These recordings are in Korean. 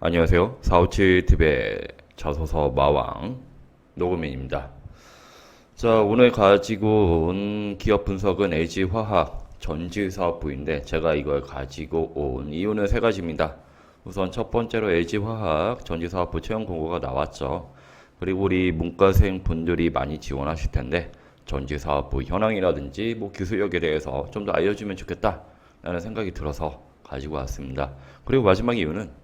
안녕하세요. 457TV의 자소서 마왕 노고민입니다. 자, 오늘 가지고 온 기업 분석은 LG화학 전지사업부인데 제가 이걸 가지고 온 이유는 세 가지입니다. 우선 첫 번째로 LG화학 전지사업부 채용 공고가 나왔죠. 그리고 우리 문과생 분들이 많이 지원하실 텐데 전지사업부 현황이라든지 뭐 기술력에 대해서 좀 더 알려주면 좋겠다 라는 생각이 들어서 가지고 왔습니다. 그리고 마지막 이유는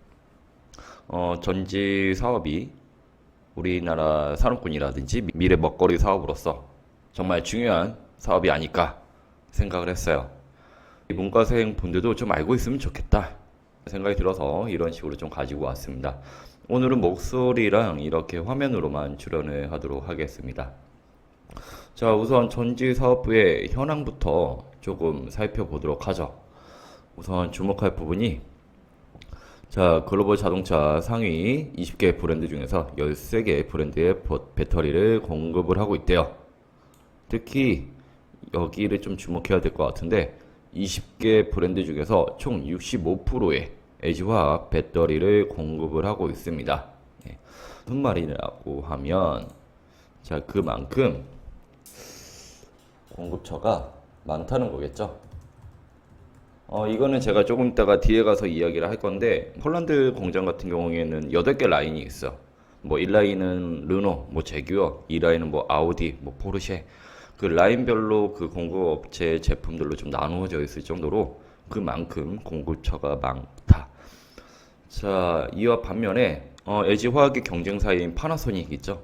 어, 전지 사업이 우리나라 산업군이라든지 미래 먹거리 사업으로서 정말 중요한 사업이 아닐까 생각을 했어요. 이 문과생 분들도 좀 알고 있으면 좋겠다 생각이 들어서 이런 식으로 좀 가지고 왔습니다. 오늘은 목소리랑 이렇게 화면으로만 출연을 하도록 하겠습니다. 자, 우선 전지 사업부의 현황부터 조금 살펴보도록 하죠. 우선 주목할 부분이 자, 글로벌 자동차 상위 20개 브랜드 중에서 13개 브랜드의 버- 배터리를 공급을 하고 있대요. 특히 여기를 좀 주목해야 될 것 같은데 20개 브랜드 중에서 총 65%의 LG화학 배터리를 공급을 하고 있습니다. 예. 무슨 말이라고 하면 자, 그만큼 공급처가 많다는 거겠죠. 어, 이거는 제가 조금 이따가 뒤에 가서 이야기를 할 건데, 폴란드 공장 같은 경우에는 8개 라인이 있어. 뭐, 1라인은 르노, 뭐, 제규어, 2라인은 뭐, 아우디, 뭐, 포르쉐. 그 라인별로 그 공급 업체 제품들로 좀 나누어져 있을 정도로 그만큼 공급처가 많다. 자, 이와 반면에, 어, LG 화학의 경쟁사인 파나소닉 있죠?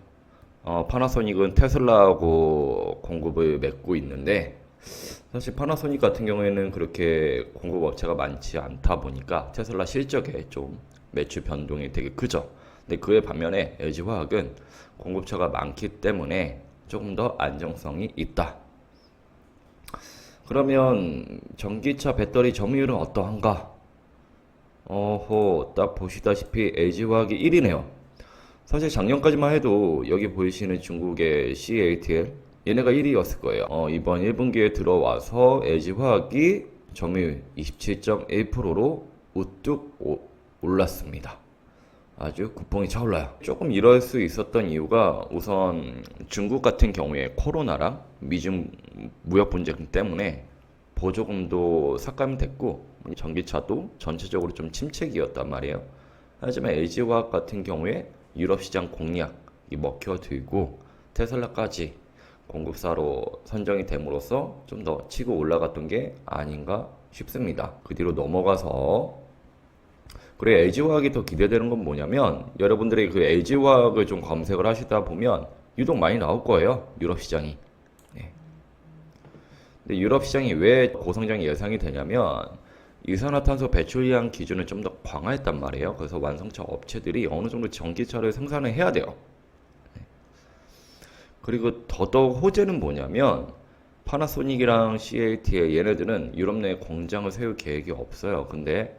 어, 파나소닉은 테슬라하고 공급을 맺고 있는데, 사실 파나소닉 같은 경우에는 그렇게 공급 업체가 많지 않다 보니까 테슬라 실적에 좀 매출 변동이 되게 크죠. 근데 그에 반면에 LG화학은 공급처가 많기 때문에 조금 더 안정성이 있다. 그러면 전기차 배터리 점유율은 어떠한가? 어호, 딱 보시다시피 LG화학이 1위네요. 사실 작년까지만 해도 여기 보이시는 중국의 CATL 얘네가 1위였을 거예요. 어, 이번 1분기에 들어와서 LG화학이 점유율 27.1%로 우뚝 오- 올랐습니다. 아주 구멍이 차올라요. 조금 이럴 수 있었던 이유가 우선 중국 같은 경우에 코로나랑 미중 무역 분쟁 때문에 보조금도 삭감이 됐고 전기차도 전체적으로 좀 침체기였단 말이에요. 하지만 LG화학 같은 경우에 유럽 시장 공략이 먹혀들고 테슬라까지 공급사로 선정이 됨으로써 좀 더 치고 올라갔던 게 아닌가 싶습니다. 그 뒤로 넘어가서 그래 LG화학이 더 기대되는 건 뭐냐면 여러분들이 그 LG화학을 좀 검색을 하시다 보면 유독 많이 나올 거예요. 유럽 시장이. 네. 근데 유럽 시장이 왜 고성장이 예상이 되냐면 이산화탄소 배출량 기준을 좀 더 강화했단 말이에요. 그래서 완성차 업체들이 어느 정도 전기차를 생산을 해야 돼요. 그리고 더더욱 호재는 뭐냐면 파나소닉이랑 CATL 얘네들은 유럽 내에 공장을 세울 계획이 없어요. 근데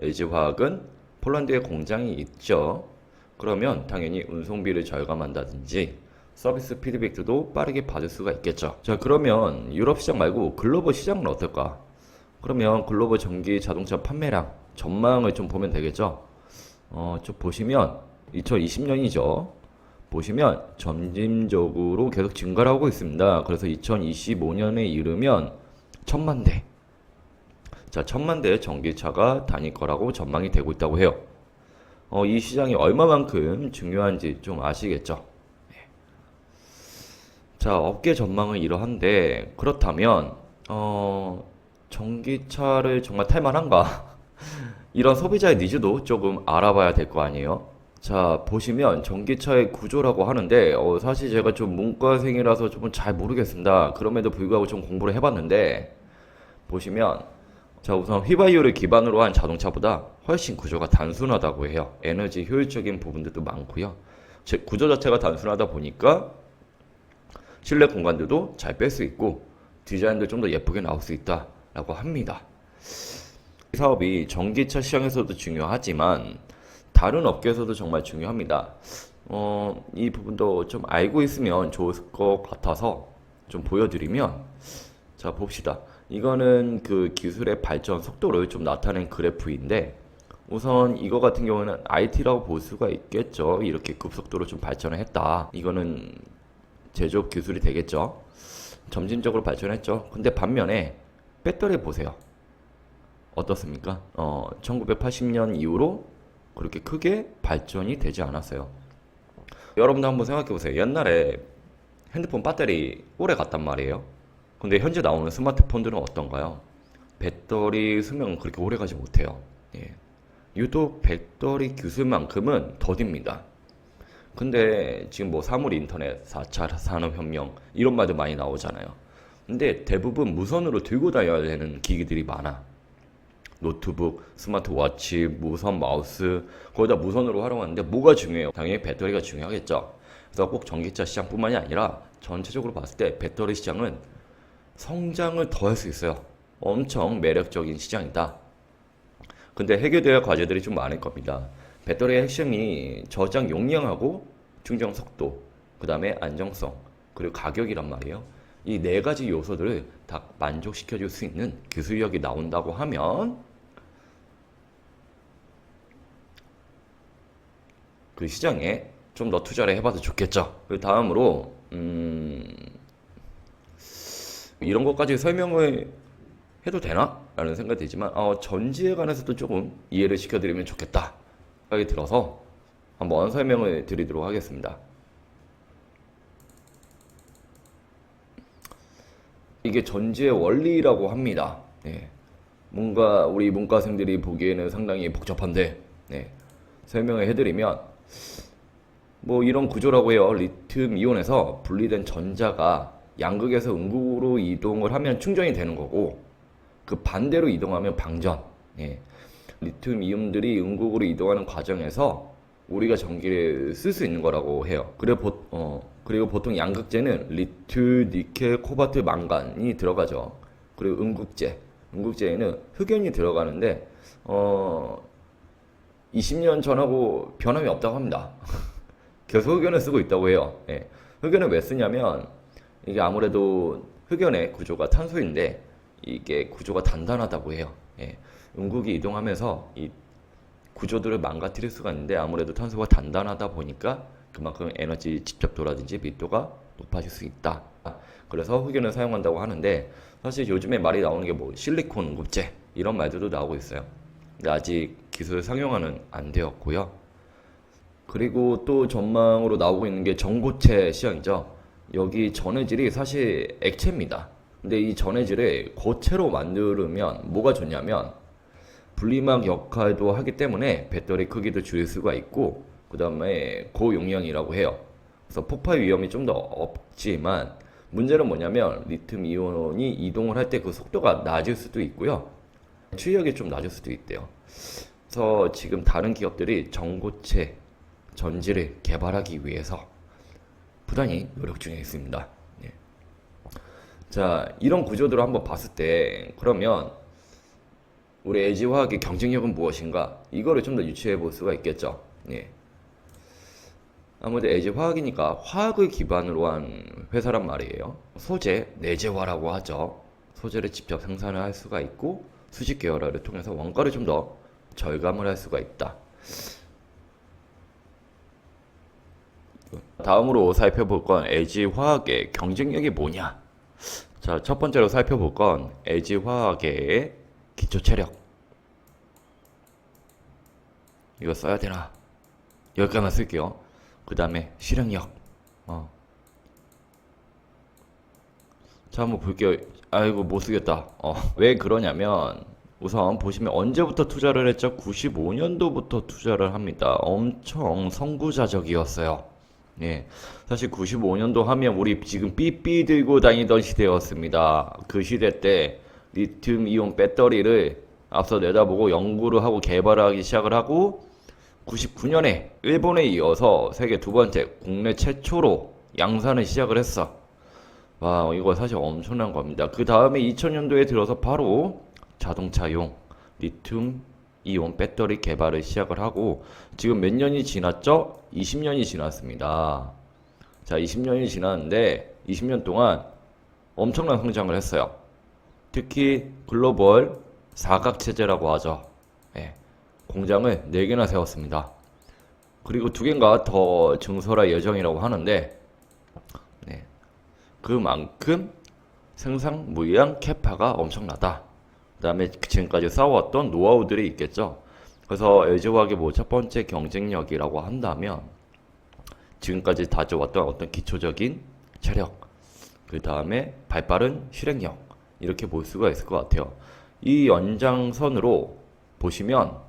LG화학은 폴란드에 공장이 있죠. 그러면 당연히 운송비를 절감한다든지 서비스 피드백도 빠르게 받을 수가 있겠죠. 자, 그러면 유럽 시장 말고 글로벌 시장은 어떨까? 그러면 글로벌 전기 자동차 판매량 전망을 좀 보면 되겠죠. 어, 좀 보시면 2020년이죠. 보시면 점진적으로 계속 증가를 하고 있습니다. 그래서 2025년에 이르면 천만 대. 자, 천만 대의 전기차가 다닐 거라고 전망이 되고 있다고 해요. 어, 이 시장이 얼마만큼 중요한지 좀 아시겠죠? 네. 자, 업계 전망은 이러한데, 그렇다면, 어, 전기차를 정말 탈만한가? 이런 소비자의 니즈도 조금 알아봐야 될 거 아니에요? 자, 보시면 전기차의 구조라고 하는데, 어, 사실 제가 좀 문과생이라서 좀잘 모르겠습니다. 그럼에도 불구하고 좀 공부를 해봤는데, 보시면, 자, 우선 휘발유를 기반으로 한 자동차보다 훨씬 구조가 단순하다고 해요. 에너지 효율적인 부분들도 많고요. 제 구조 자체가 단순하다 보니까 실내 공간들도 잘 뺄 수 있고 디자인도 좀 더 예쁘게 나올 수 있다라고 합니다. 이 사업이 전기차 시장에서도 중요하지만 다른 업계에서도 정말 중요합니다. 어, 이 부분도 좀 알고 있으면 좋을 것 같아서 좀 보여드리면 자 봅시다. 이거는 그 기술의 발전 속도를 좀 나타낸 그래프인데 우선 이거 같은 경우는 IT라고 볼 수가 있겠죠. 이렇게 급속도로 좀 발전을 했다. 이거는 제조업 기술이 되겠죠. 점진적으로 발전했죠. 근데 반면에 배터리 보세요. 어떻습니까? 어, 1980년 이후로 그렇게 크게 발전이 되지 않았어요. 여러분도 한번 생각해 보세요. 옛날에 핸드폰 배터리 오래 갔단 말이에요. 근데 현재 나오는 스마트폰들은 어떤가요? 배터리 수명은 그렇게 오래 가지 못해요. 예. 유독 배터리 기술만큼은 더딥니다. 근데 지금 뭐 사물 인터넷, 4차 산업혁명 이런 말도 많이 나오잖아요. 근데 대부분 무선으로 들고 다녀야 되는 기기들이 많아. 노트북, 스마트워치, 무선 마우스 거의 다 무선으로 활용하는데 뭐가 중요해요? 당연히 배터리가 중요하겠죠. 그래서 꼭 전기차 시장뿐만이 아니라 전체적으로 봤을 때 배터리 시장은 성장을 더 할 수 있어요. 엄청 매력적인 시장이다. 근데 해결돼야 할 과제들이 좀 많을 겁니다. 배터리의 핵심이 저장 용량하고 충전 속도, 그 다음에 안정성, 그리고 가격이란 말이에요. 이 네 가지 요소들을 다 만족시켜 줄 수 있는 기술력이 나온다고 하면 그 시장에 좀 더 투자를 해봐도 좋겠죠. 그 다음으로 음, 이런 것까지 설명을 해도 되나? 라는 생각이 들지만 어, 전지에 관해서도 조금 이해를 시켜드리면 좋겠다 생각이 들어서 한번 설명을 드리도록 하겠습니다. 이게 전지의 원리라고 합니다. 예. 뭔가 우리 문과생들이 보기에는 상당히 복잡한데 네. 설명을 해드리면 뭐 이런 구조라고 해요. 리튬 이온에서 분리된 전자가 양극에서 음극으로 이동을 하면 충전이 되는 거고 그 반대로 이동하면 방전. 예. 리튬 이온들이 음극으로 이동하는 과정에서 우리가 전기를 쓸 수 있는 거라고 해요. 그래 보, 어, 그리고 보통 양극재는 리튬, 니켈, 코발트, 망간이 들어가죠. 그리고 음극재, 음극재에는 흑연이 들어가는데 어, 20년 전하고 변함이 없다고 합니다. 계속 흑연을 쓰고 있다고 해요. 예. 흑연을 왜 쓰냐면 이게 아무래도 흑연의 구조가 탄소인데 이게 구조가 단단하다고 해요. 예. 음극이 이동하면서 이 구조들을 망가뜨릴 수가 있는데 아무래도 탄소가 단단하다 보니까 그만큼 에너지 집적도라든지密도가 높아질 수 있다. 그래서 흑연을 사용한다고 하는데 사실 요즘에 말이 나오는 게 뭐 실리콘 음극재 이런 말들도 나오고 있어요. 근데 아직 기술 상용화는 안 되었고요. 그리고 또 전망으로 나오고 있는 게 전고체 시장이죠. 여기 전해질이 사실 액체입니다. 근데 이 전해질을 고체로 만들면 뭐가 좋냐면 분리막 역할도 하기 때문에 배터리 크기도 줄일 수가 있고 그 다음에 고용량이라고 해요. 그래서 폭발 위험이 좀 더 없지만 문제는 뭐냐면 리튬 이온이 이동을 할 때 그 속도가 낮을 수도 있고요. 출력이 좀 낮을 수도 있대요. 그래서 지금 다른 기업들이 전고체 전지를 개발하기 위해서 부단히 노력 중에 있습니다. 예. 자, 이런 구조들을 한번 봤을 때 그러면 우리 LG화학의 경쟁력은 무엇인가? 이거를 좀 더 유추해 볼 수가 있겠죠. 예. 아무래도 LG화학이니까 화학을 기반으로 한 회사란 말이에요. 소재, 내재화라고 하죠. 소재를 직접 생산을 할 수가 있고 수직 계열화를 통해서 원가를 좀 더 절감을 할 수가 있다. 다음으로 살펴볼 건 LG화학의 경쟁력이 뭐냐? 자, 첫 번째로 살펴볼 건 LG화학의 기초 체력. 이거 써야 되나? 여기까지만 쓸게요. 그 다음에 실행력. 어. 자, 한번 볼게요. 아이고, 못 쓰겠다. 어. 왜 그러냐면, 우선 보시면 언제부터 투자를 했죠? 95년도부터 투자를 합니다. 엄청 선구자적이었어요. 예. 사실 95년도 하면 우리 지금 삐삐 들고 다니던 시대였습니다. 그 시대 때 리튬 이온 배터리를 앞서 내다보고 연구를 하고 개발하기 시작을 하고 99년에 일본에 이어서 세계 두 번째 국내 최초로 양산을 시작을 했어. 와, 이거 사실 엄청난 겁니다. 그 다음에 2000년도에 들어서 바로 자동차용 리튬 이온 배터리 개발을 시작을 하고 지금 몇 년이 지났죠? 20년이 지났습니다. 자, 20년이 지났는데 20년 동안 엄청난 성장을 했어요. 특히 글로벌 사각 체제라고 하죠. 예. 공장을 4개나 세웠습니다. 그리고 두 개인가 더 증설할 예정이라고 하는데 네. 그만큼 생산 물량 캐파가 엄청나다. 그다음에 지금까지 쌓아왔던 노하우들이 있겠죠. 그래서 LG화학의 뭐 첫 번째 경쟁력이라고 한다면 지금까지 다져왔던 어떤 기초적인 체력, 그 다음에 발빠른 실행력 이렇게 볼 수가 있을 것 같아요. 이 연장선으로 보시면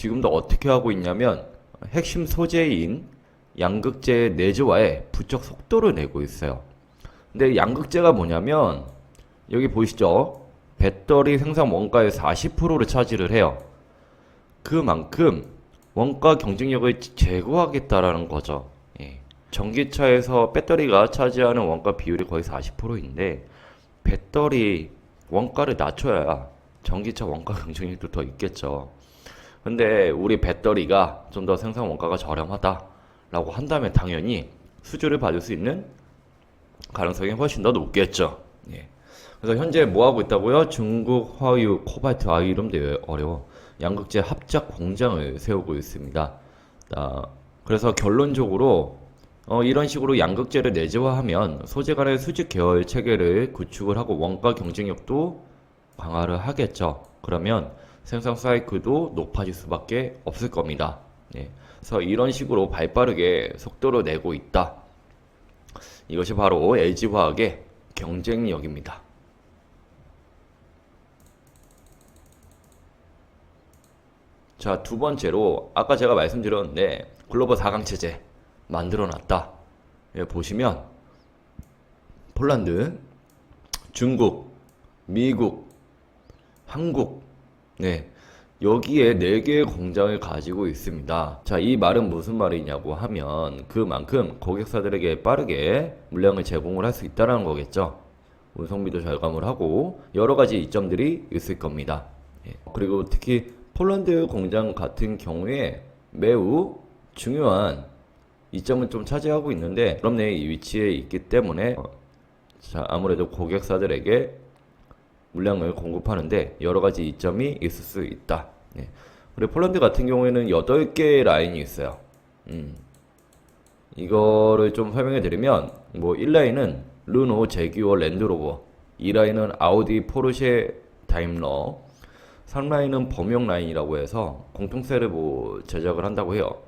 지금도 어떻게 하고 있냐면 핵심 소재인 양극재 내재화에 부쩍 속도를 내고 있어요. 근데 양극재가 뭐냐면 여기 보이시죠? 배터리 생산 원가의 40%를 차지를 해요. 그만큼 원가 경쟁력을 제고하겠다라는 거죠. 예. 전기차에서 배터리가 차지하는 원가 비율이 거의 40%인데 배터리 원가를 낮춰야 전기차 원가 경쟁력도 더 있겠죠. 근데 우리 배터리가 좀 더 생산 원가가 저렴하다라고 한다면 당연히 수주를 받을 수 있는 가능성이 훨씬 더 높겠죠. 예. 그래서 현재 뭐 하고 있다고요? 중국 화유 코발트 아 이름도 어려워. 양극재 합작 공장을 세우고 있습니다. 아, 그래서 결론적으로 어, 이런 식으로 양극재를 내재화하면 소재 간의 수직 계열 체계를 구축을 하고 원가 경쟁력도 강화를 하겠죠. 그러면 생산 사이클도 높아질 수밖에 없을 겁니다. 예. 그래서 이런 식으로 발빠르게 속도를 내고 있다. 이것이 바로 LG화학의 경쟁력입니다. 자, 두 번째로 아까 제가 말씀드렸는데 글로벌 4강 체제 만들어 놨다. 예, 보시면 폴란드, 중국, 미국, 한국 네. 여기에 4개의 공장을 가지고 있습니다. 자, 이 말은 무슨 말이냐고 하면 그만큼 고객사들에게 빠르게 물량을 제공을 할 수 있다는 거겠죠. 운송비도 절감을 하고 여러 가지 이점들이 있을 겁니다. 예. 그리고 특히 폴란드 공장 같은 경우에 매우 중요한 이점을 좀 차지하고 있는데 그럼 내이 위치에 있기 때문에 어, 자, 아무래도 고객사들에게 물량을 공급하는데 여러 가지 이점이 있을 수 있다. 예. 그리고 폴란드 같은 경우에는 8개의 라인이 있어요. 음. 이거를 좀 설명해 드리면 뭐 1라인은 르노, 제규어, 랜드로버 2라인은 아우디, 포르쉐, 다임러 3라인은 범용 라인이라고 해서 공통세를 뭐 제작을 한다고 해요.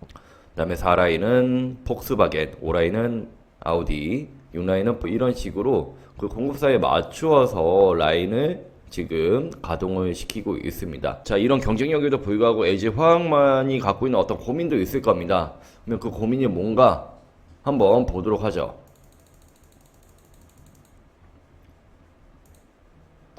그 다음에 4라인은 폭스바겐, 5라인은 아우디, 6라인은 뭐 이런 식으로 그 공급사에 맞추어서 라인을 지금 가동을 시키고 있습니다. 자, 이런 경쟁력에도 불구하고 LG 화학만이 갖고 있는 어떤 고민도 있을 겁니다. 그러면 그 고민이 뭔가 한번 보도록 하죠.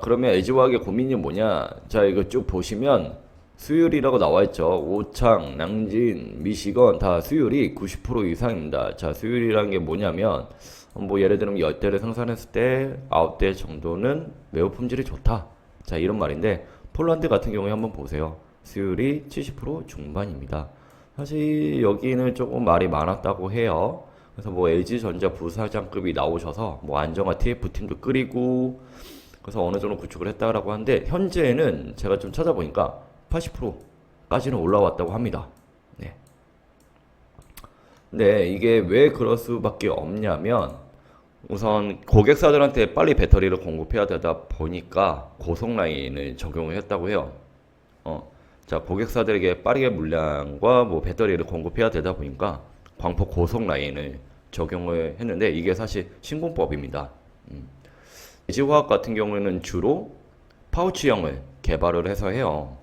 그러면 LG화학의 고민이 뭐냐? 자, 이거 쭉 보시면 수율이라고 나와 있죠. 오창, 낭진, 미시건 다 수율이 90% 이상입니다. 자, 수율이라는 게 뭐냐면 뭐 예를 들면 10대를 생산했을 때 9대 정도는 매우 품질이 좋다. 자, 이런 말인데 폴란드 같은 경우에 한번 보세요. 수율이 70% 중반입니다. 사실 여기는 조금 말이 많았다고 해요. 그래서 뭐 LG전자 부사장급이 나오셔서 뭐 안정화 TF팀도 끓이고 그래서 어느 정도 구축을 했다라고 하는데 현재는 제가 좀 찾아보니까 80%까지는 올라왔다고 합니다. 네. 네, 이게 왜 그럴 수밖에 없냐면 우선 고객사들한테 빨리 배터리를 공급해야 되다 보니까 고속 라인을 적용을 했다고 해요. 어, 자, 고객사들에게 빠르게 물량과 뭐 배터리를 공급해야 되다 보니까 광폭 고속 라인을 적용을 했는데 이게 사실 신공법입니다. 음. 지화학 같은 경우에는 주로 파우치형을 개발을 해서 해요.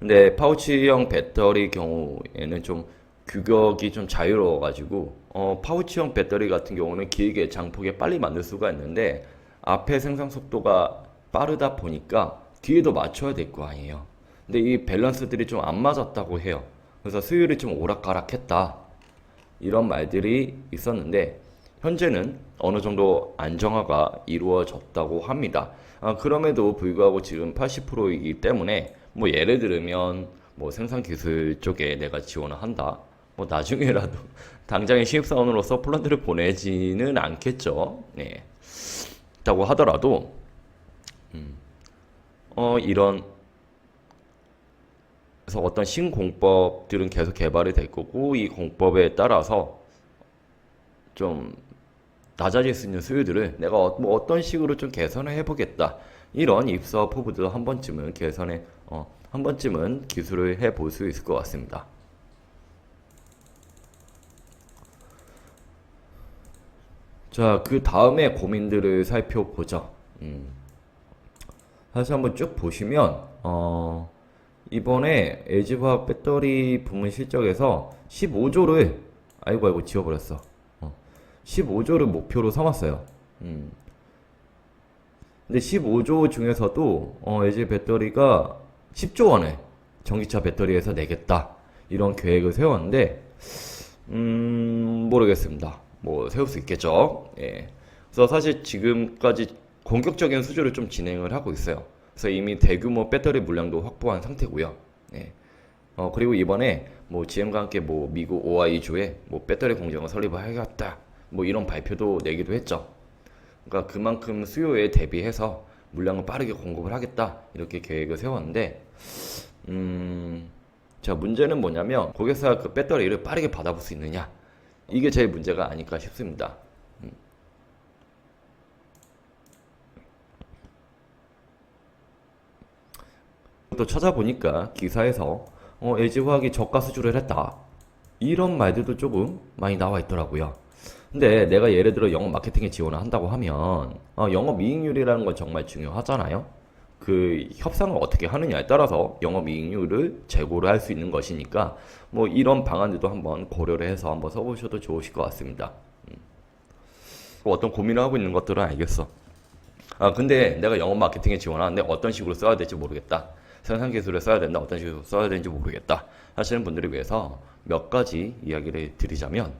근데 파우치형 배터리 경우에는 좀 규격이 좀 자유로워가지고 어, 파우치형 배터리 같은 경우는 길게 장폭에 빨리 만들 수가 있는데 앞에 생산 속도가 빠르다 보니까 뒤에도 맞춰야 될 거 아니에요. 근데 이 밸런스들이 좀 안 맞았다고 해요. 그래서 수율이 좀 오락가락했다. 이런 말들이 있었는데 현재는 어느 정도 안정화가 이루어졌다고 합니다. 아, 그럼에도 불구하고 지금 80%이기 때문에 뭐 예를 들면 뭐 생산 기술 쪽에 내가 지원을 한다. 뭐 나중에라도 당장의 신입사원으로서 폴란드를 보내지는 않겠죠. 네. 있다고 하더라도 음, 어 이런 그래서 어떤 신공법들은 계속 개발이 될 거고 이 공법에 따라서 좀 낮아질 수 있는 수요들을 내가 어, 뭐 어떤 식으로 좀 개선을 해보겠다 이런 입사 포부도 한 번쯤은 개선해 어, 한 번쯤은 기술을 해볼 수 있을 것 같습니다. 자, 그 다음에 고민들을 살펴보죠. 음. 사실 한번 쭉 보시면, 어, 이번에 LG화학 배터리 부문 실적에서 15조를, 아이고, 아이고, 지워버렸어. 어, 15조를 목표로 삼았어요. 음. 근데 15조 중에서도, 어, LG 배터리가 10조 원을 전기차 배터리에서 내겠다. 이런 계획을 세웠는데, 음, 모르겠습니다. 뭐 세울 수 있겠죠. 예. 그래서 사실 지금까지 공격적인 수주를 좀 진행을 하고 있어요. 그래서 이미 대규모 배터리 물량도 확보한 상태고요. 예. 어, 그리고 이번에 뭐 GM과 함께 뭐 미국 오하이주에 뭐 배터리 공장을 설립을 하겠다. 뭐 이런 발표도 내기도 했죠. 그러니까 그만큼 수요에 대비해서 물량을 빠르게 공급을 하겠다. 이렇게 계획을 세웠는데, 음, 자, 문제는 뭐냐면 고객사가 그 배터리를 빠르게 받아볼 수 있느냐. 이게 제일 문제가 아닐까 싶습니다. 음. 또 찾아보니까 기사에서 어, LG화학이 저가 수주를 했다. 이런 말들도 조금 많이 나와 있더라고요. 근데 내가 예를 들어 영업 마케팅에 지원을 한다고 하면 어, 영업 이익률이라는 건 정말 중요하잖아요. 그 협상을 어떻게 하느냐에 따라서 영업 이익률을 재고를 할 수 있는 것이니까 뭐 이런 방안들도 한번 고려를 해서 한번 써보셔도 좋으실 것 같습니다. 음. 뭐 어떤 고민을 하고 있는 것들은 알겠어. 아 근데 내가 영업 마케팅에 지원하는데 어떤 식으로 써야 될지 모르겠다. 생산 기술을 써야 된다. 어떤 식으로 써야 되는지 모르겠다. 하시는 분들을 위해서 몇 가지 이야기를 드리자면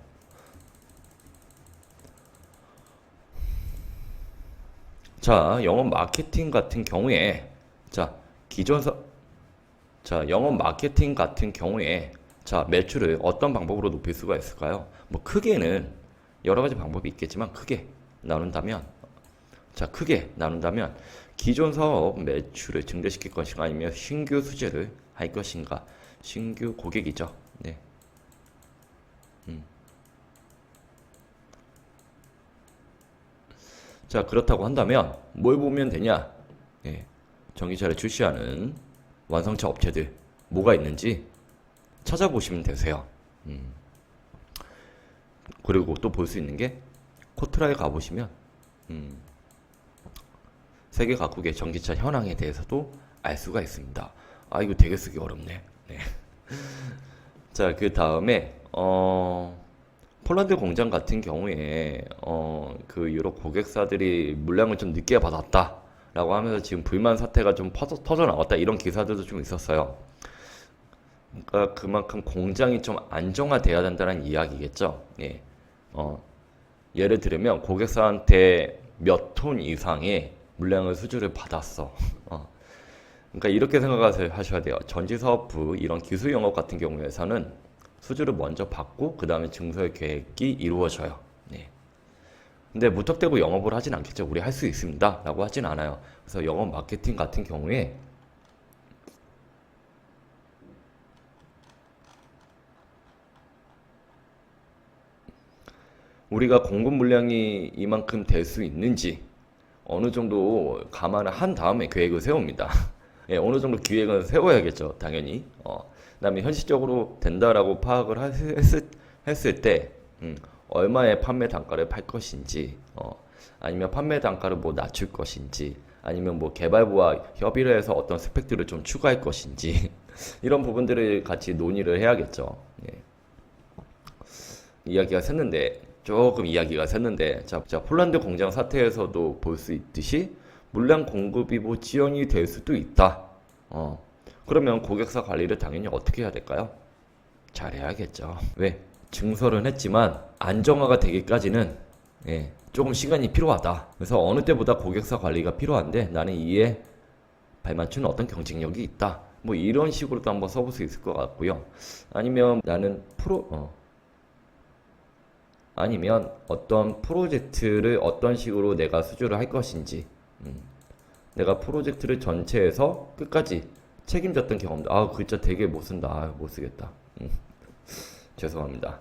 자, 영업 마케팅 같은 경우에 자, 기존서 자, 영업 마케팅 같은 경우에 자, 매출을 어떤 방법으로 높일 수가 있을까요? 뭐 크게는 여러 가지 방법이 있겠지만 크게 나눈다면 자, 크게 나눈다면 기존 사업 매출을 증대시킬 것인가 아니면 신규 수주를 할 것인가? 신규 고객이죠. 네. 음. 자, 그렇다고 한다면 뭘 보면 되냐? 예, 전기차를 출시하는 완성차 업체들 뭐가 있는지 찾아보시면 되세요. 음. 그리고 또 볼 수 있는 게 코트라에 가보시면 음, 세계 각국의 전기차 현황에 대해서도 알 수가 있습니다. 아 이거 되게 쓰기 어렵네. 네. 자, 그 다음에 어. 폴란드 공장 같은 경우에 어, 그 유럽 고객사들이 물량을 좀 늦게 받았다 라고 하면서 지금 불만 사태가 좀 퍼져, 터져 나왔다 이런 기사들도 좀 있었어요. 그러니까 그만큼 공장이 좀 안정화돼야 된다는 이야기겠죠. 예. 어, 예를 들면 고객사한테 몇 톤 이상의 물량을 수주를 받았어. 어. 그러니까 이렇게 생각하셔야 돼요. 전지 사업부 이런 기술 영업 같은 경우에서는 수주를 먼저 받고 그 다음에 증설 계획이 이루어져요. 네. 근데 무턱대고 영업을 하진 않겠죠. 우리 할 수 있습니다. 라고 하진 않아요. 그래서 영업 마케팅 같은 경우에 우리가 공급 물량이 이만큼 될 수 있는지 어느 정도 감안을 한 다음에 계획을 세웁니다. 예, 어느 정도 기획은 세워야겠죠. 당연히. 어. 그다음에 현실적으로 된다라고 파악을 했을, 했을 때 음, 얼마의 판매 단가를 팔 것인지 어, 아니면 판매 단가를 뭐 낮출 것인지 아니면 뭐 개발부와 협의를 해서 어떤 스펙들을 좀 추가할 것인지 이런 부분들을 같이 논의를 해야겠죠. 예. 이야기가 샜는데 조금 이야기가 샜는데 자, 자 폴란드 공장 사태에서도 볼 수 있듯이 물량 공급이 뭐 지연이 될 수도 있다. 어, 그러면 고객사 관리를 당연히 어떻게 해야 될까요? 잘해야겠죠. 왜? 증설은 했지만 안정화가 되기까지는 예, 조금 시간이 필요하다. 그래서 어느 때보다 고객사 관리가 필요한데 나는 이에 발맞추는 어떤 경쟁력이 있다. 뭐 이런 식으로도 한번 써볼 수 있을 것 같고요. 아니면 나는 프로, 어. 아니면 어떤 프로젝트를 어떤 식으로 내가 수주를 할 것인지, 음. 내가 프로젝트를 전체에서 끝까지 책임졌던 경험도, 아, 글자 되게 못 쓴다. 아, 못 쓰겠다. 음. 죄송합니다.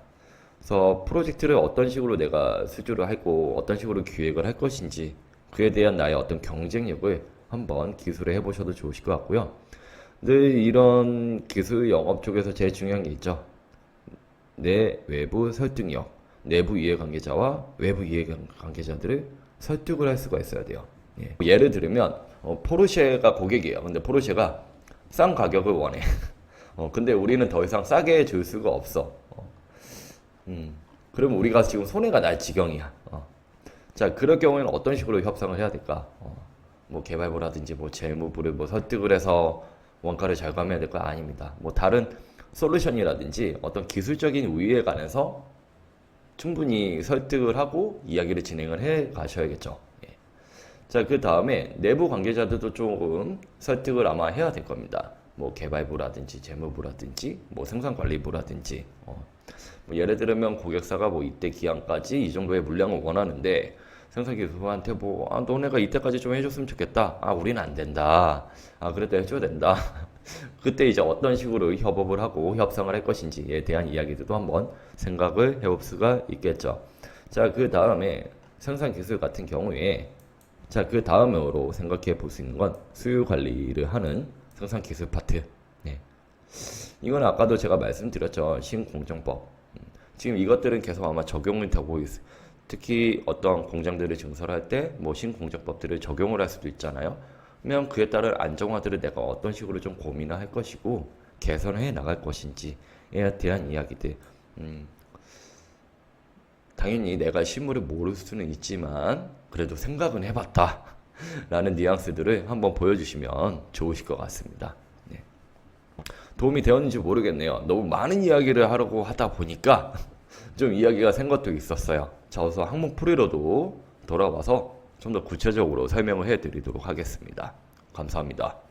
그래서 프로젝트를 어떤 식으로 내가 수주를 하고 어떤 식으로 기획을 할 것인지 그에 대한 나의 어떤 경쟁력을 한번 기술을 해보셔도 좋으실 것 같고요. 늘 이런 기술 영업 쪽에서 제일 중요한 게 있죠. 내 외부 설득력, 내부 이해관계자와 외부 이해관계자들을 설득을 할 수가 있어야 돼요. 예. 예를 들면 어, 포르쉐가 고객이에요. 근데 포르쉐가 싼 가격을 원해. 어, 근데 우리는 더 이상 싸게 줄 수가 없어. 어, 음, 그러면 우리가 지금 손해가 날 지경이야. 어. 자, 그럴 경우에는 어떤 식으로 협상을 해야 될까? 어, 뭐 개발부라든지 뭐 재무부를 뭐 설득을 해서 원가를 절감해야 될까? 아닙니다. 뭐 다른 솔루션이라든지 어떤 기술적인 우위에 관해서 충분히 설득을 하고 이야기를 진행을 해 가셔야겠죠. 예. 자, 그 다음에 내부 관계자들도 조금 설득을 아마 해야 될 겁니다. 뭐 개발부라든지 재무부라든지 뭐 생산관리부라든지 어. 뭐 예를 들면 고객사가 뭐 이때 기한까지 이 정도의 물량을 원하는데 생산기술한테 뭐 아, 너네가 이때까지 좀 해줬으면 좋겠다. 아, 우리는 안 된다. 아, 그래도 해줘야 된다. 그때 이제 어떤 식으로 협업을 하고 협상을 할 것인지에 대한 이야기들도 한번 생각을 해볼 수가 있겠죠. 자, 그 다음에 생산 기술 같은 경우에 자, 그 다음으로 생각해 볼 수 있는 건 수요 관리를 하는 생산 기술 파트. 네. 이건 아까도 제가 말씀드렸죠. 신공정법. 음, 지금 이것들은 계속 아마 적용이 되고 있, 특히 어떤 공장들을 증설할 때 뭐 신공정법들을 적용을 할 수도 있잖아요. 그러면 그에 따른 안정화들을 내가 어떤 식으로 좀 고민을 할 것이고 개선해 나갈 것인지에 대한 이야기들. 음, 당연히 내가 실물을 모를 수는 있지만 그래도 생각은 해봤다. 라는 뉘앙스들을 한번 보여주시면 좋으실 것 같습니다. 네. 도움이 되었는지 모르겠네요. 너무 많은 이야기를 하려고 하다 보니까 좀 이야기가 생 것도 있었어요. 자 어서 항목 풀이로도 돌아와서 좀 더 구체적으로 설명을 해드리도록 하겠습니다. 감사합니다